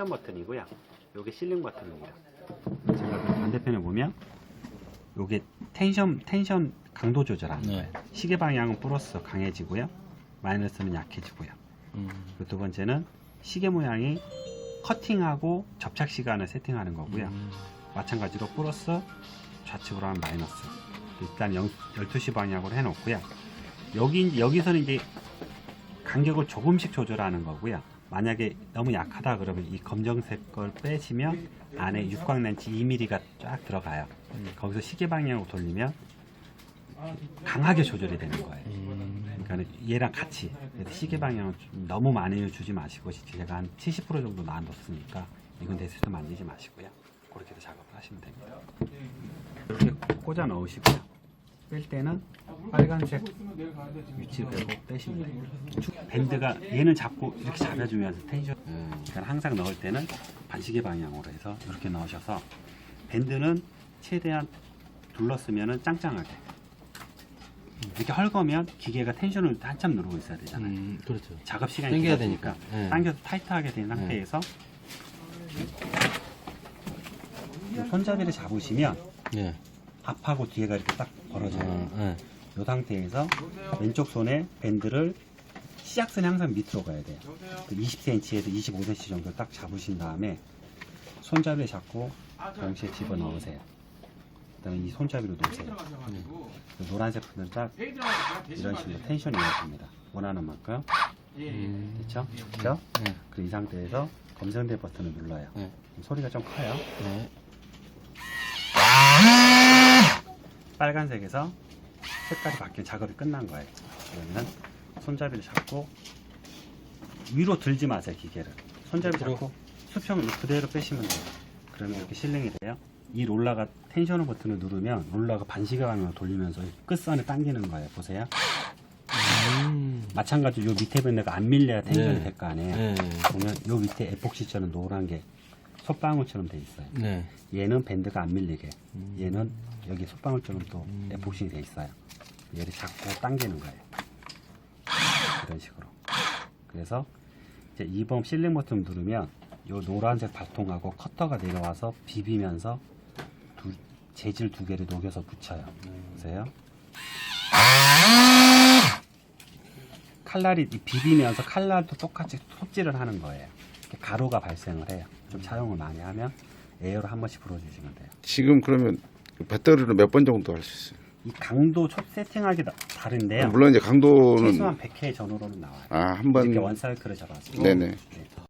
텐션 버튼이고요. 요게 실링 버튼입니다. 제가 반대편에 보면 요게 텐션 텐션 강도 조절하는 네. 거예요. 시계 방향은 플러스 강해지고요. 마이너스는 약해지고요. 음. 그리고 두 번째는 시계 모양이 커팅하고 접착 시간을 세팅하는 거고요. 음. 마찬가지로 플러스 좌측으로 하면 마이너스. 일단 0, 12시 방향으로 해놓고요. 여기, 여기서는 이제 간격을 조금씩 조절하는 거고요. 만약에 너무 약하다 그러면 이 검정색 걸 빼시면 안에 육광렌치 2mm가 쫙 들어가요. 음. 거기서 시계 방향으로 돌리면 강하게 조절이 되는 거예요. 음. 그러니까 얘랑 같이 시계 방향을 좀 너무 많이 주지 마시고 제가 한 70% 정도 놔뒀으니까 이건 대수도 만지지 마시고요. 그렇게 작업을 하시면 됩니다. 이렇게 꽂아 넣으시고요. 뺄 때는 빨간색 위치를 빼고 빼시면 됩니다. 축- 밴드가 얘는 잡고 이렇게 잡아주면서 텐션. 그러니까 항상 넣을 때는 반시계 방향으로 해서 이렇게 넣으셔서 밴드는 최대한 둘렀으면은 짱짱하게. 이렇게 헐거면 기계가 텐션을 한참 누르고 있어야 되잖아요. 음. 그렇죠. 작업 시간이 당겨야 길어지니까 되니까. 네. 당겨서 타이트하게 된 상태에서 이 손잡이를 잡으시면 예. 앞하고 뒤에가 이렇게 딱 벌어져요. 어, 예. 이 상태에서 왼쪽 손에 밴드를 시작선이 항상 밑으로 가야 돼요. 20cm에서 25cm 정도 딱 잡으신 다음에 손잡이를 잡고 동시에 집어 넣으세요. 그다음에 이 손잡이로 놓으세요. 그 노란색 부분을 딱 이런 식으로 텐션이 이어집니다. 원하는 만큼 음. 됐죠? 그렇죠? 예. 그이 상태에서 검정대 버튼을 눌러요. 예. 소리가 좀 커요. 예. 빨간색에서 색깔이 바뀐 작업이 끝난 거예요. 그러면 손잡이를 잡고 위로 들지 마세요 기계를. 손잡이? 잡고 수평을 그대로 빼시면 돼요. 그러면 이렇게 실링이 돼요. 이 롤러가 텐셔너 버튼을 누르면 롤러가 반시계 방향으로 돌리면서 끝선에 당기는 거예요. 보세요. 음. 마찬가지로 요 밑에 밴드가 안 밀려야 텐션이 네. 될 거 아니에요. 예. 보면 요 밑에 에폭시처럼 노란 게 솥방울처럼 돼 있어요. 네. 얘는 밴드가 안 밀리게 음. 얘는 여기 솥방울처럼 또 음. 에폭싱이 돼 있어요 얘를 잡고 당기는 거예요 이런 식으로 그래서 이제 2번 실링 버튼 누르면 요 노란색 발통하고 커터가 내려와서 비비면서 두- 재질 두 개를 녹여서 붙여요 보세요 칼날이 이 비비면서 칼날도 똑같이 톱질을 하는 거예요 가루가 발생을 해요 좀 차용을 많이 하면 에어를 한 번씩 불어주시면 돼요 지금 그러면 그 배터리로 몇번 정도 할 수 있어요? 이 강도 촉 세팅하기 다- 다른데요. 물론 이제 강도는 최소한 100회 전후로는 나와요. 아, 한 번. 이렇게 원사이클을 잡아서. 네네. 네.